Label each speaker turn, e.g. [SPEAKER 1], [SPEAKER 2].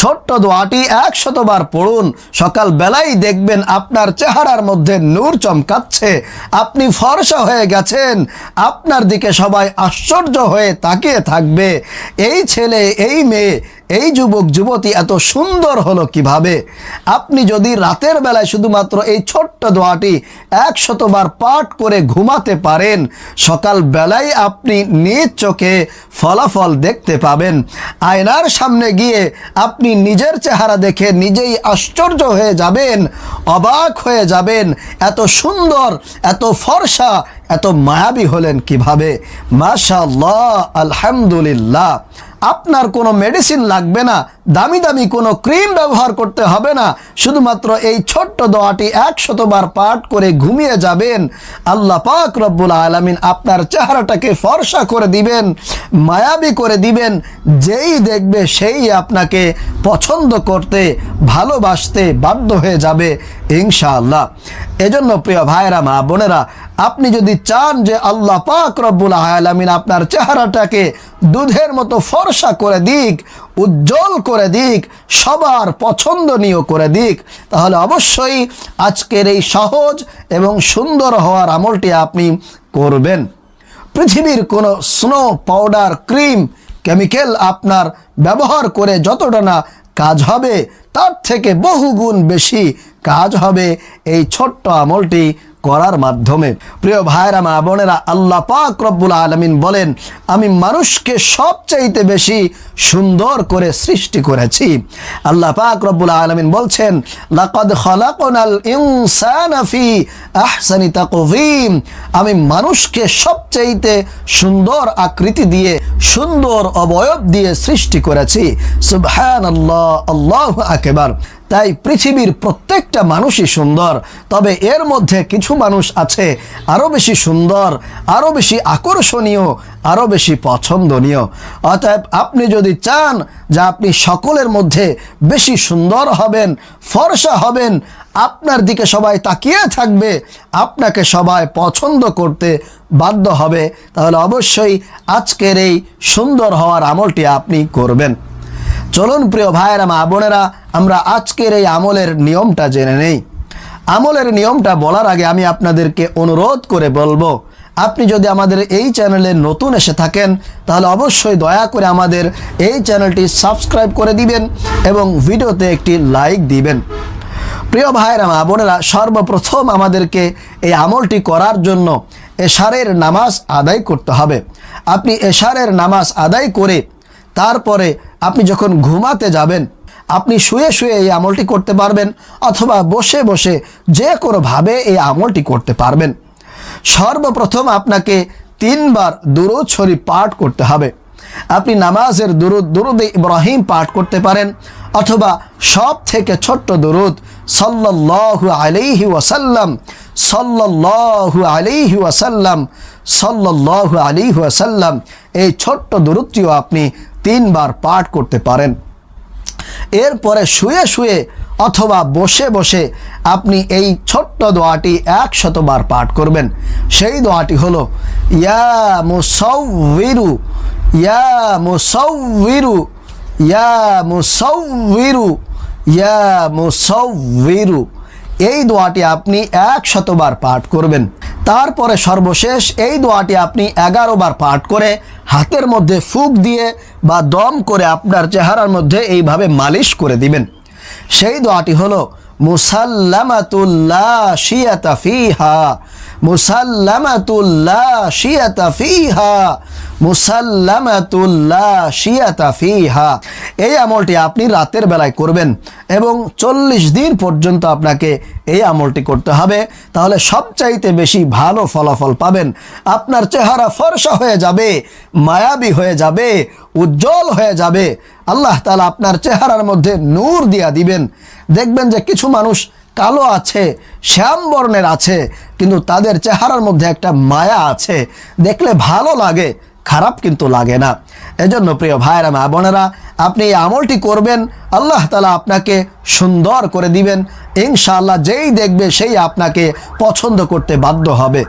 [SPEAKER 1] ছোট্ট দোয়াটি একশতবার পড়ুন। সকাল বেলায় দেখবেন আপনার চেহারার মধ্যে নূর চমকাচ্ছে। আপনি ফর্সা হয়ে গেছেন। আপনার দিকে সবাই আশ্চর্য হয়ে তাকিয়ে থাকবে। এই ছেলে, এই মেয়ে এই যুবক, যুবতী এত সুন্দর হলো কীভাবে? আপনি যদি রাতের বেলায় শুধুমাত্র এই ছোট্ট দোয়াটি একশতবার পাঠ করে ঘুমাতে পারেন, সকাল বেলায় আপনি নিজ চোখে ফলাফল দেখতে পাবেন। আয়নার সামনে গিয়ে আপনি নিজের চেহারা দেখে নিজেই আশ্চর্য হয়ে যাবেন, অবাক হয়ে যাবেন, এত সুন্দর, এত ফর্সা, এত মায়াবী হলেন কীভাবে? মাশাল্লাহ আলহামদুলিল্লাহ। আপনার কোনো মেডিসিন লাগবে না, দামি দামি কোনো ক্রিম ব্যবহার করতে হবে না, শুধুমাত্র এই ছোট্ট দোয়াটি একশতবার পাঠ করে ঘুমিয়ে যাবেন। আল্লাহ পাক রব্বুল আলমিন আপনার চেহারাটাকে ফর্সা করে দিবেন, মায়াবী করে দিবেন, যেই দেখবে সেই আপনাকে পছন্দ করতে, ভালোবাসতে বাধ্য হয়ে যাবে। ইনশাআল্লাহ। এজন্য প্রিয় ভাইরা মা বোনেরা, আপনি যদি চান যে আল্লাহ পাক রব্বুল আলামিন আপনার চেহারাটাকে দুধের মতো ফর্সা করে দিক, উজ্জ্বল করে দিক, সবার পছন্দনীয় করে দিক, তাহলে অবশ্যই আজকের এই সহজ এবং সুন্দর হওয়ার আমলটি আপনি করবেন। পৃথিবীর কোনো স্নো পাউডার, ক্রিম, কেমিক্যাল আপনার ব্যবহার করে যতটা না কাজ হবে তার থেকে বহুগুণ বেশি কাজ হবে এই ছোট্ট আমলটি করার মাধ্যমে। প্রিয় ভাইরা মা বোনেরা, আল্লাহ পাক রব্বুল আলমিন বলেন, আমি মানুষকে সবচাইতে বেশি সুন্দর করে সৃষ্টি করেছি। আল্লাহ পাক রব্বুল আলমিন বলছেন, লাকদ খলাকনাল আহসানি তাকভিম আমি মানুষকে সবচাইতে সুন্দর আকৃতি দিয়ে, সুন্দর অবয়ব দিয়ে সৃষ্টি করেছি। সুবহানাল্লাহ, আল্লাহু আকবার। তাই পৃথিবীর প্রত্যেকটা মানুষই সুন্দর। তবে এর মধ্যে কিছু মানুষ আছে আরও বেশি সুন্দর আরও বেশি আকর্ষণীয় আরও বেশি পছন্দনীয়। অতএব আপনি যদি চান যে আপনি সকলের মধ্যে বেশি সুন্দর হবেন, ফর্সা হবেন, আপনার দিকে সবাই তাকিয়ে থাকবে, আপনাকে সবাই পছন্দ করতে বাধ্য হবে, তাহলে অবশ্যই আজকের এই সুন্দর হওয়ার আমলটি আপনি করবেন। চলুন প্রিয় ভাইয়েরা, মা বোনেরা, আমরা আজকের এই আমলের নিয়মটা জেনে নেই। আমলের নিয়মটা বলার আগে আমি আপনাদেরকে অনুরোধ করে বলব, আপনি যদি আমাদের এই চ্যানেলে নতুন এসে থাকেন, তাহলে অবশ্যই দয়া করে আমাদের এই চ্যানেলটি সাবস্ক্রাইব করে দিবেন এবং ভিডিওতে একটি লাইক দিবেন। প্রিয় ভাইয়েরা, মা বোনেরা, সর্বপ্রথম আমাদেরকে এই আমলটি করার জন্য এশারের নামাজ আদায় করতে হবে। আপনি এশারের নামাজ আদায় করে তারপরে আপনি যখন ঘুমাতে যাবেন, আপনি শুয়ে শুয়ে এই আমলটি করতে পারবেন অথবা বসে বসে যে কোনোভাবে এই আমলটি করতে পারবেন। সর্বপ্রথম আপনাকে তিনবার দুরুদ শরীফ পাঠ করতে হবে। আপনি নামাজের দুরুদ দুরুদ ইব্রাহিম পাঠ করতে পারেন অথবা সব থেকে ছোট্ট দুরুদ, সাল্লাল্লাহু আলাইহি ওয়াসাল্লাম, সাল্লাল্লাহু আলাইহি ওয়াসাল্লাম, সাল্লাল্লাহু আলাইহি ওয়াসাল্লাম, এই ছোট্ট দুরুদটিও আপনি তিনবার পাঠ করতে পারেন। এরপরে শুয়ে শুয়ে অথবা বসে বসে আপনি এই ছোট্ট দোয়াটি একশতবার পাঠ করবেন। সেই দোয়াটি হলো, ইয়া মুসৌবিরু ইয়া মুসৌবিরু ইয়া মুসৌবিরু ইয়া মুসৌবিরু এই দোয়াটি আপনি এক শতবার পাঠ করবেন। তারপরে সর্বশেষ এই দোয়াটি আপনি এগারো বার পাঠ করে হাতের মধ্যে ফুক দিয়ে বা দম করে আপনার চেহারার মধ্যে এইভাবে মালিশ করে দিবেন। সেই দোয়াটি হলো মুসাল্লামাতুল্লাহ শিয়াতা ফিহা। মুসাল্লামাতুল্লাহ শিয়াতা ফিহা মুসাল্লামাতুল্লাহ শিয়াতা ফিহা। এই আমলটি আপনি রাতের বেলায় করবেন এবং চল্লিশ দিন পর্যন্ত আপনাকে এই আমলটি করতে হবে। তাহলে সবচাইতে বেশি ভালো ফলাফল পাবেন। আপনার চেহারা ফর্সা হয়ে যাবে, মায়াবী হয়ে যাবে, উজ্জ্বল হয়ে যাবে। আল্লাহ তালা আপনার চেহারার মধ্যে নূর দিয়া দিবেন। দেখবেন যে কিছু মানুষ কালো আছে, শ্যাম বর্ণের আছে, কিন্তু তাদের চেহারার মধ্যে একটা মায়া আছে। দেখলে ভালো লাগে, খারাপ কিন্তু লাগে না। এজন্য প্রিয় ভাইরা মা বোনেরা, আপনি এই আমলটি করবেন, আল্লাহ তালা আপনাকে সুন্দর করে দিবেন। ইনশাআল্লাহ যেই দেখবে সেই আপনাকে পছন্দ করতে বাধ্য হবে।